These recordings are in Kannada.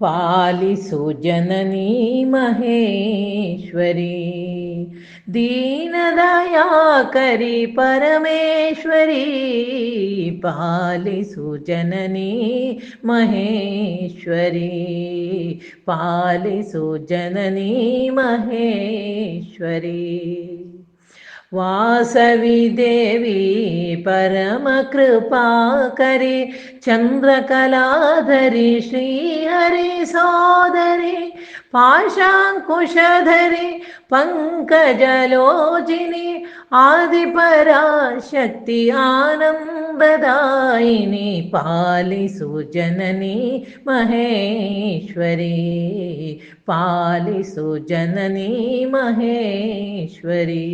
पालिसु सुजननी महेश्वरी दीनदयाकरी परमेश्वरी पालिसुजननी महेश्वरी पालिसुजननी महेश्वरी। വാസവി വാസവിദേവി പരമകൃപാകരി ചന്ദ്രകലാധരി ശ്രീഹരി സോദരി പാശാങ്കുശധരി പങ്കജലോചിനി ആദിപരാശക്തി ആനന്ദദായിനി പാലിസു ജനനി മഹേശ്വരി പാലിസു ജനനി മഹേശ്വരി.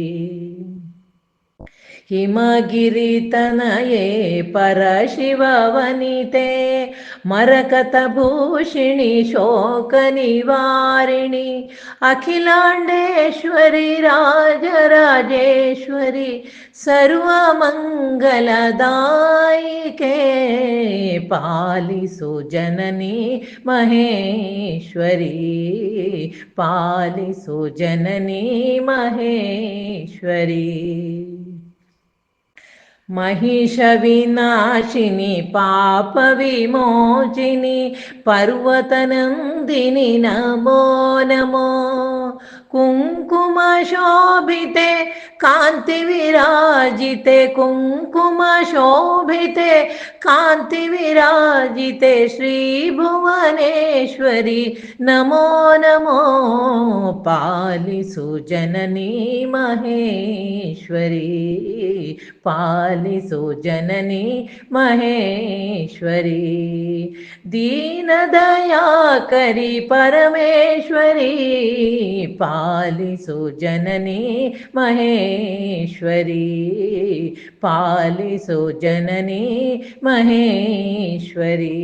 ಹಿಮಗಿರಿತನಯೇ ಪರಶಿವವನಿತೆ. ಶೋಕ ನಿವಾರಿಣಿ ಅಖಿಲಾಂಡೇಶ್ವರಿ ರಾಜರಾಜೇಶ್ವರಿ ಸರ್ವಮಂಗಲದಾಯಿಕೆ ಪಾಲಿಸು ಜನನಿ ಮಹೇಶ್ವರಿ. ಪಾಲಿಸು ಜನನಿ ಮಹೇಶ್ವರಿ. महिष विनाशिनि पाप विमोचिनि पर्वतनन्दिनि नमो नमो कुङ्कुमशोभिते कान्तिविराजिते कुङ्कुमशोभिते कान्तिविराजिते श्रीभुवनेश्वरि नमो नमो पालिसु सुजननी महेश्वरी पालिसु सुजननी महेश्वरी दीनदया करी परमेश्वरी, पा ಪಾಲಿಸು ಜನನಿ ಮಹೇಶ್ವರಿ, ಪಾಲಿಸು ಜನನಿ ಮಹೇಶ್ವರಿ,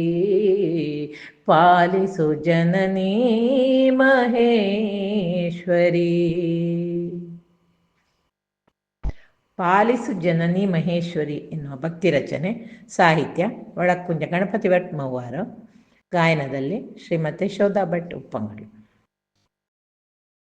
ಪಾಲಿಸು ಜನನಿ ಮಹೇಶ್ವರಿ. ಪಾಲಿಸು ಜನನಿ ಮಹೇಶ್ವರಿ ಎನ್ನುವ ಭಕ್ತಿ ರಚನೆ, ಸಾಹಿತ್ಯ, ಒಳಕ್ಕುಂಜ ಗಣಪತಿ ಭಟ್ ಮೌವಾರ ಗಾಯನದಲ್ಲಿ ಶ್ರೀಮತಿ ಶೋಧಾ ಭಟ್ ಉಪ್ಪಂಗಳು